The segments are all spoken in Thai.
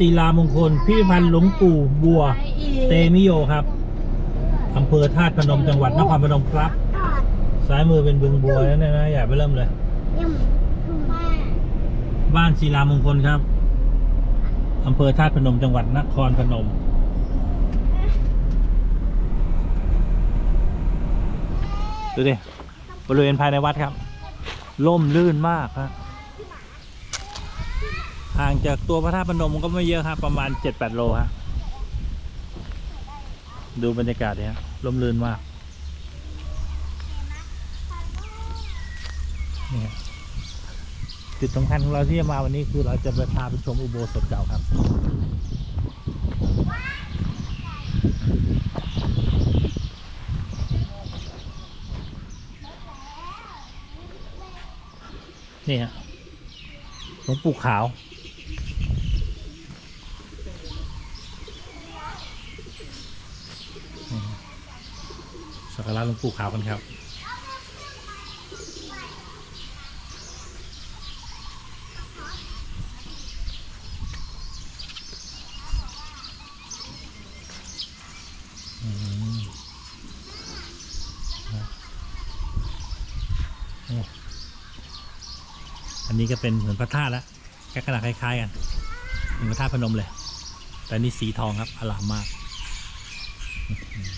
วัดศิลามงคล พิพิธภัณฑ์หลวงปู่บัว เตมิโยครับอำเภอธาตุพนมจังหวัดนครพนมครับ ซ้ายมือเป็นบึงบัวนั่นนะอย่าไปเริ่มเลย บ้านศิลามงคลครับอำเภอธาตุพนมจังหวัดนครพนมดูดิบริเวณภายในวัดครับ ล่มลื่นมากฮะ ห่างจากตัวพระธาตุพนมก็ไม่เยอะครับประมาณ 7-8 โลฮะดูบรรยากาศเนี่ยล่มลื่นมากนี่จุดสำคัญของเราที่จะมาวันนี้คือเราจะไปพาไปชมอุโบสถเก่าครับนี่ฮะหลวงปู่ขาว การะหลวงปู่ขาวกันครับอันนี้ก็เป็นเหมือนพระธาตุแล้วแค่ขนาดคล้ายๆกันเหมือนพระธาตุพนมเลย แต่นี่สีทองครับอลามมาก อื้อหือ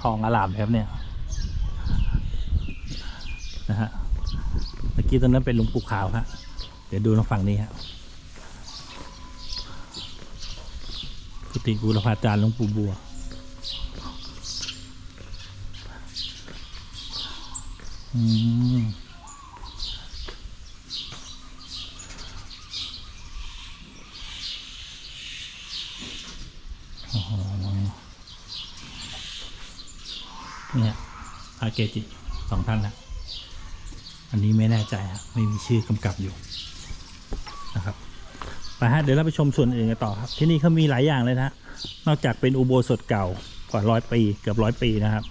ทองอลามครับเนี่ยนะฮะเมื่อกี้ตรงนั้นเป็นหลวงปู่ขาวฮะเดี๋ยวดูทางฝั่งนี้ฮะกุฏิบูรพาจารย์หลวงปู่บัวอืมโอ้โหเนี่ยาเกจิสองท่านนะอันนี้ไม่แน่ใจฮะไม่มีชื่อกำกับอยู่นะครับไปฮะเดี๋ยวเราไปชมส่วนอื่นกันต่อครับ ที่นี่เขามีหลายอย่างเลยนะฮะนอกจากเป็นอุโบสถเก่ากว่าร้อยปีเกือบร้อยปีนะครับ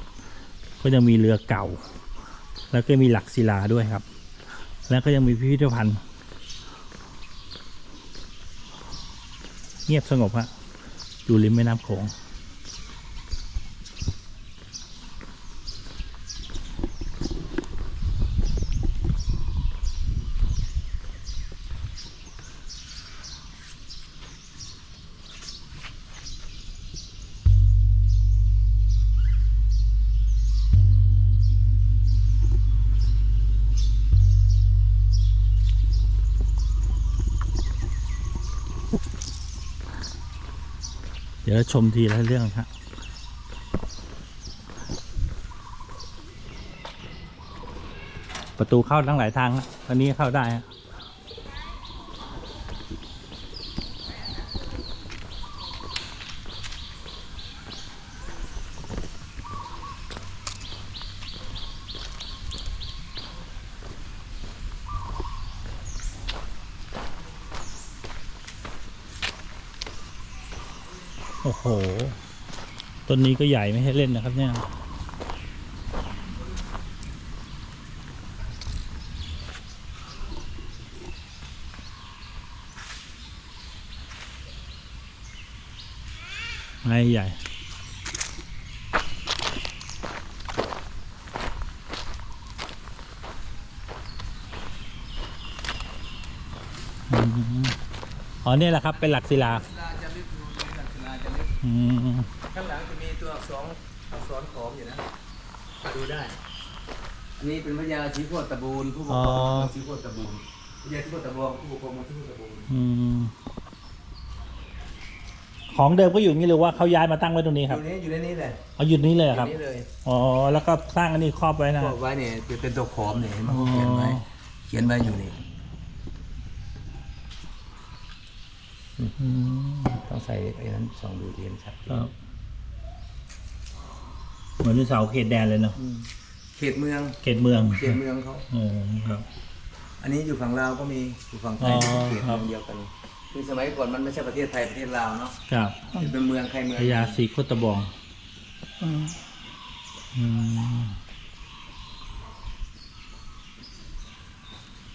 ก็ยังมีเรือเก่า แล้วก็มีหลักศิลาด้วยครับ แล้วก็ยังมีพิพิธภัณฑ์ เงียบสงบฮะอยู่ริมแม่น้ำโขง เดี๋ยวเราชมทีละเรื่องครับประตูเข้าทั้งหลายทางนะอันนี้เข้าได้ฮะ โอ้โห ต้นนี้ก็ใหญ่ไม่ให้เล่นนะครับเนี่ยไงใหญ่อืมอ๋อเนี่ยแหละครับ เป็นหลักศิลา ข้างหลังจะมีตัวอักษรอักษรขอมอยู่นะมาดูได้ อันนี้เป็นพญาชีโคตตะบูนผู้ปกครองชีโคตตะบูนพญาชีโคตตะบูนผู้ปกครองเมืองชีโคตตะบูนอืมของเดิมก็อยู่อย่างนี้หรือว่าเขาย้ายมาตั้งไว้ตรงนี้อครับยู่นี้อยู่ในนี้เลยเอาอยู่นี้เลยเหรออครับยู่นี้เลยอ๋อ แล้วก็สร้างอันนี้ครอบไว้นะบอกไว้เนี่ยจะเป็นตัวขอมเนี่ยเห็นไหมอ๋อเขาเขียนไว้เขียนไว้อยู่นี่ ต้องใส่ไอ้นั้นสองดูเรียนชัดครับ เหมือนเสาเขตแดนเลยเนาะเขตเมือง เขตเมือง เขตเมืองเขาเออครับ อันนี้อยู่ฝั่งลาวก็มีอยู่ฝั่งไทยเขตเมืองเดียวกันคือสมัยก่อนมันไม่ใช่ประเทศไทยประเทศลาวเนาะครับเป็นเมืองใครเมืองพญาศรีโคตบอง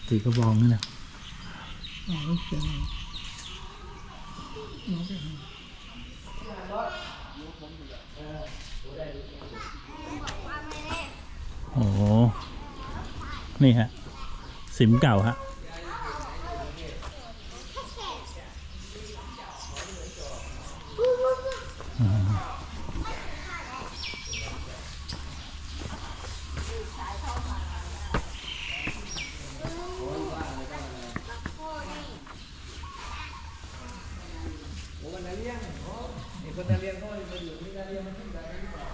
สีโคตบองนี่นะอ๋อเขียน โอ้นี่ฮะ สิมเก่าฮะ โอ้วันนั้นเลี้ยงโอ้ไอ้คนนั้นเลี้ยงก็มาอยู่ที่นั่นเลี้ยงมันขึ้นได้หรือเปล่า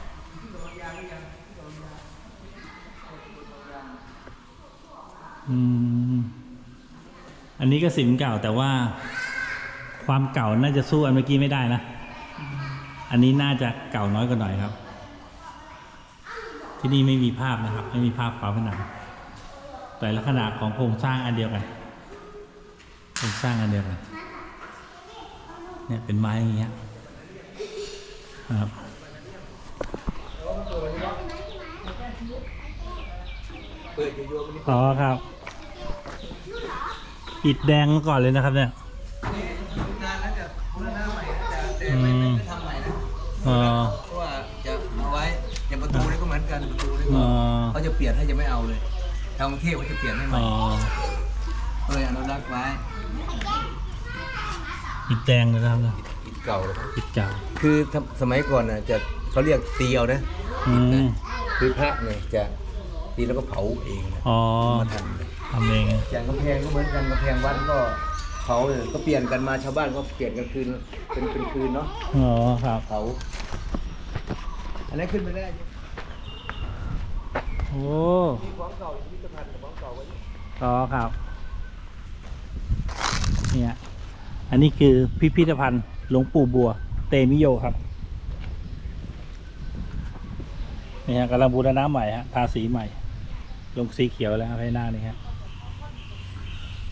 ที่กับบางยางหรือยังที่กับบางยาง อืม อั นนี้ก็สิมเก่าแต่ว่าความเก่าน่าจะสู้อันเมื่อกี้ไม่ได้นะ อันนี้น่าจะเก่าน้อยกว่าหน่อยครับ ที่นี่ไม่มีภาพนะครับ ไม่มีภาพฝาผนังแต่ลักษณะของโครงสร้างอันเดียวกันโครงสร้างอันเดียวกันเนี่ยเป็นไม้อย่างเงี้ยครับอ๋อครับ อิฐแดงมาก่อนเลยนะครับเนี่ยนานแล้วจะพูดหน้าใหม่นะจะแต่ไม่ไม่ไม่ทำใหม่นะอ๋อเพราะว่าจะเอาไว้อย่างประตูนี่ก็เหมือนกันประตูนี่อ๋ก็อเขาจะเปลี่ยนให้จะไม่เอาเลยทางกรุงเทพเขาจะเปลี่ยนให้ใหม่อ๋อก็เลยอนุรักษ์ไว้อิฐแดงเลยนะครับเนี่ยอิฐเก่าเลยอิฐเก่าคือสมัยก่อนน่ะจะเขาเรียกตีเอานะอืมคือพระเนี่ยจะตีแล้วก็เผาเองนะอ๋อมาทันเลย ทำเองอะอย่างกำแพงก็เหมือนกันกำแพงวัดก็เผาเนี่ยก็เปลี่ยนกันมาชาวบ้านก็เปลี่ยนกันคืนเป็นเป็นคืนเนาะอ๋อครับเผาอันนี้นขึ้นไปได้โอ้มีของเก่าอยู่พิพิธภัณฑ์กับของเก่าไว้อยู่อ๋อครับเนี่ยอันนี้คือพิพิธภัณฑ์หลวงปู่บัว เตมิโยครับนี่ฮะกำลังบูรณะใหม่ฮะทาสีใหม่ ลงสีเขียวแล้วครับให้หน้านี่ฮะ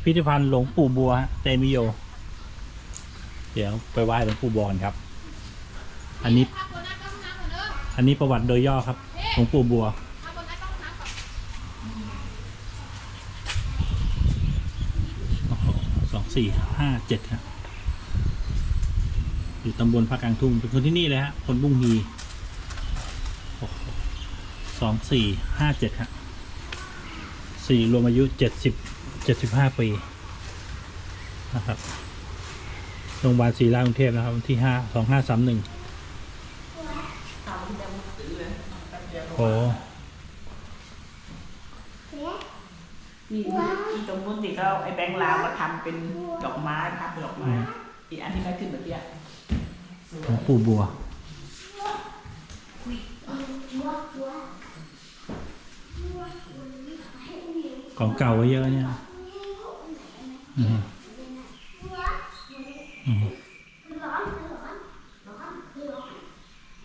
พิพิธภัณฑ์หลวงปู่บัวเตมิโย เดี๋ยวไปไหว้หลวงปู่บอลครับ อันนี้ อันนี้ประวัติโดยย่อครับ หลวงปู่บัว สองสี่ห้าเจ็ดครับ อยู่ตำบลภาคกลางทุ่ง เป็นคนที่นี่เลยฮะ คนบุ้งฮีสองสี่ห้าเจ็ดฮะสี่รวมอายุเจ็ดสิบ เจ็ดสิบห้าปีนะครับโรงพยาบาลศรีราชกรุงเทพนะครับวันที่ห้าสองห้าสามหนึ่งโอ้ที่ที่ตรงนู้นที่เขาไอ้แบงค์ลาวมาทำเป็นดอกไม้ทับดอกไม้อีกอันที่ไม่ขึ้นเมื่อกี้หลวงปู่บัวของเก่าก็เยอะเนี่ยอืมอืม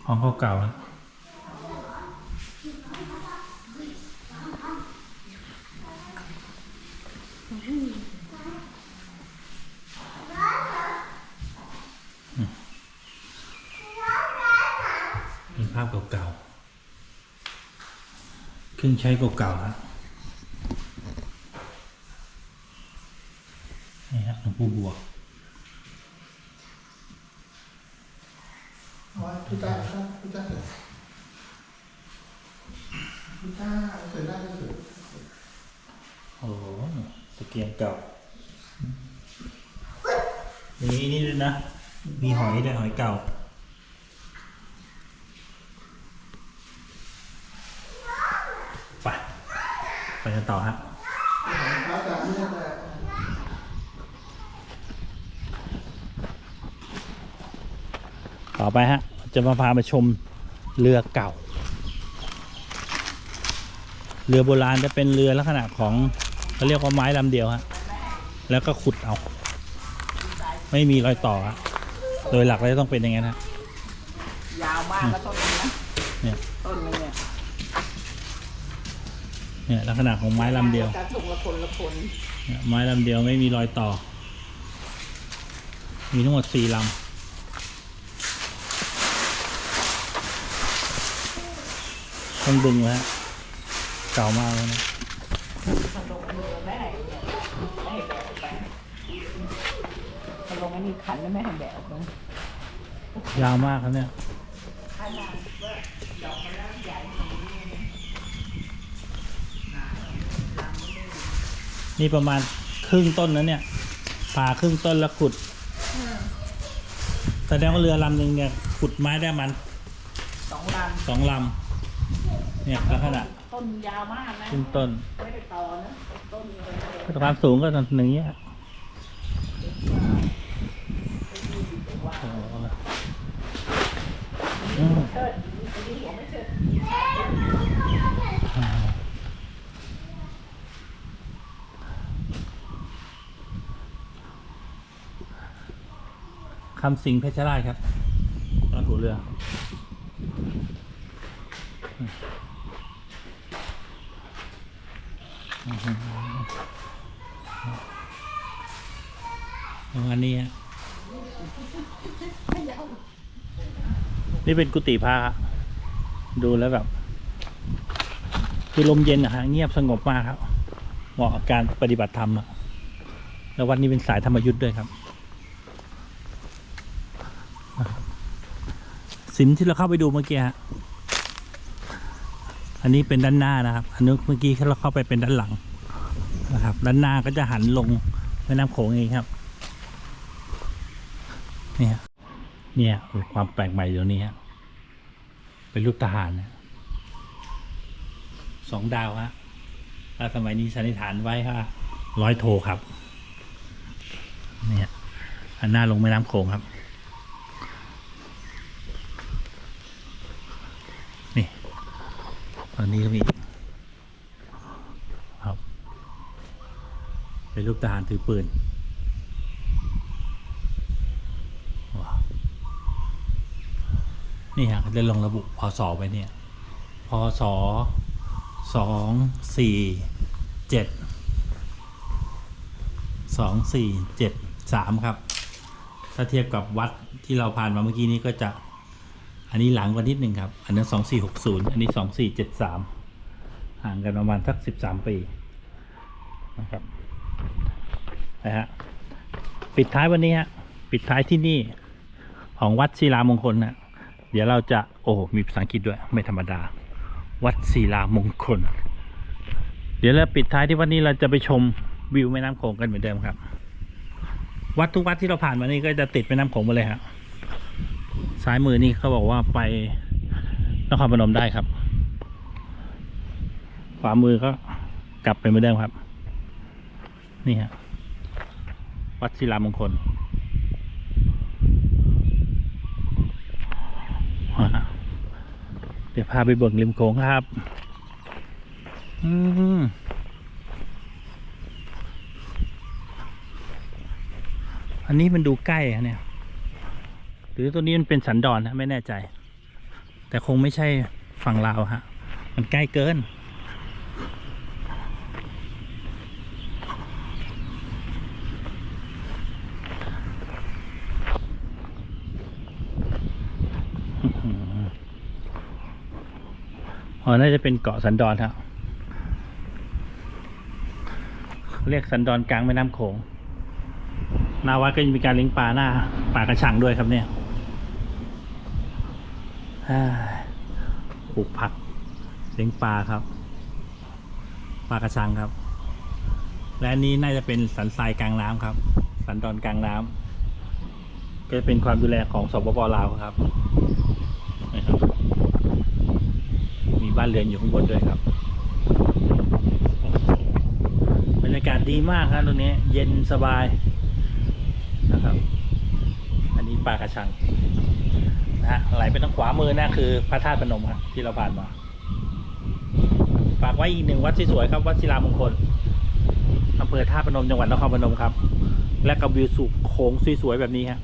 ของเก่าๆแล้วอืมมีภาพเก่าๆเครื่องใช้เก่าๆครับ นี่ฮะ หลวงปู่บัวพี่ต้าครับพี่ต้าเสร็จพี่ต้าเสร็จได้ก็เสร็จโอ้โหตะเกียงเก่า มีนี่ด้วยนะ มีหอยด้วยหอยเก่าไปไปกันต่อฮะ พระอาจารย์ไม่ได้แต่อไปฮะ จะมาพาไปชมเรือเก่า เรือโบราณจะเป็นเรือลักษณะของเขาเรียกว่าไม้ลำเดียวฮะ แล้วก็ขุดเอา ไม่มีรอยต่อฮะ โดยหลักแล้วต้องเป็นอย่างนั้นฮะ ยาวมากแล้วต้นนี้นะเนี่ย ต้นนึงเนี่ยเนี่ยลักษณะของไม้ลำเดียว จะถูกละคนละคนไม้ลำเดียวไม่มีรอยต่อ มีทั้งหมดสี่ลำ ต้องดึงแล้ว เก่ามากเลยนะลงไม่มีขันแล้วไม่หันแดดยาวมากครับเนี่ยนี่ประมาณครึ่งต้นนะเนี่ยผ่าครึ่งต้นแล้วขุดแสดงว่าเรือลำหนึ่งเนี่ยขุดไม้ได้มันสองลำสองลำ เนี่ยลักษณะำต้นยาวมากนะครึ่งต้นไม่ได้ต่อนะต้นเลยความสูงก็หนึ่งเนี้ยโอ้โหอืมเชิดอันนี้หัวไม่เชิดคำสิงเพชรราชครับรอดหัวเรือ ประมาณนี้นี่เป็นกุฏิพระดูแล้วแบบ คือลมเย็นอะฮะเงียบสงบมากครับ เหมาะกับการปฏิบัติธรรมอะแล้ววัดนี้เป็นสายธรรมยุทธ์ด้วยครับสินที่เราเข้าไปดูเมื่อกี้ฮะ อันนี้เป็นด้านหน้านะครับ อันนี้เมื่อกี้เราเข้าไปเป็นด้านหลังนะครับ ด้านหน้าก็จะหันลงแม่น้ำโขงเองครับ เนี่ยเนี่ยความแปลกใหม่เดี๋ยวนี้ฮะเป็นรูปทหารนะสองดาวฮะถ้าสมัยนี้สันนิษฐานไว้ว่าร้อยโทครับ เนี่ยอันหน้าลงแม่น้ำโขงครับ นี่ ต อันนี้ก็มีครับ เป็นรูปทหารถือปืนว้าวนี่ฮะเขาได้ลงระบุพศไปเนี่ยพศสองสี่เจ็ดสองสี่เจ็ดสามครับ ถ้าเทียบกับวัดที่เราผ่านมาเมื่อกี้นี้ก็จะ อันนี้หลังกว่านิดหนึ่งครับ อันนั้นสองสี่หกศูนย์อันนี้สองสี่เจ็ดสามห่างกันประมาณสักสิบสามปีนะครับนะฮะปิดท้ายวันนี้ฮะปิดท้ายที่นี่ของวัดศิลามงคลนะเดี๋ยวเราจะโอ้มีภาษาอังกฤษด้วยไม่ธรรมดา วัดศิลามงคล เดี๋ยวเราปิดท้ายที่วันนี้เราจะไปชมวิวแม่น้ำโขงกันเหมือนเดิมครับ วัดทุกวัดที่เราผ่านมานี่ก็จะติดแม่น้ำโขงหมาเลยครับ ซ้ายมือนี่เขาบอกว่าไปนครพนมได้ครับ ขวามือก็กลับไปเหมือนเดิมครับ นี่ฮะวัดศิลามงคลเดี๋ยวพาไปเบิ่งริมโขงครับ อืมอันนี้มันดูใกล้อะเนี่ย รือตัวนี้มันเป็นสันดอนนะไม่แน่ใจ แต่คงไม่ใช่ฝั่งลาวฮะ มันใกล้เกิน อ๋อ น่าจะเป็นเกาะสันดอนครับเรียกสันดอนกลางแม่น้ำโขงหนาวัดก็จะมีการเลี้ยงปลาหน้าปลากระชังด้วยครับเนี่ย ปลูกผักเลี้ยงปลาครับปลากระชังครับ และอันนี้น่าจะเป็นสันทรายกลางน้ำครับ สันดอนกลางน้ำก็จะเป็นความดูแลของสปปลาวครับนะครับ มีบ้านเรือนอยู่ข้างบนด้วยครับบรรยากาศดีมากครับตรงนี้เย็นสบายนะครับ อันนี้ปลากระชัง นะฮะไหลไปทางขวามือนะคือพระธาตุพนมครับที่เราผ่านมา ฝากไว้อีกหนึ่งวัดที่สวยครับ วัดศิลามงคลอำเภอท่าตุพนมจังหวัดนครพนมครับ และกับวิวสุโขงสวยๆแบบนี้ฮะ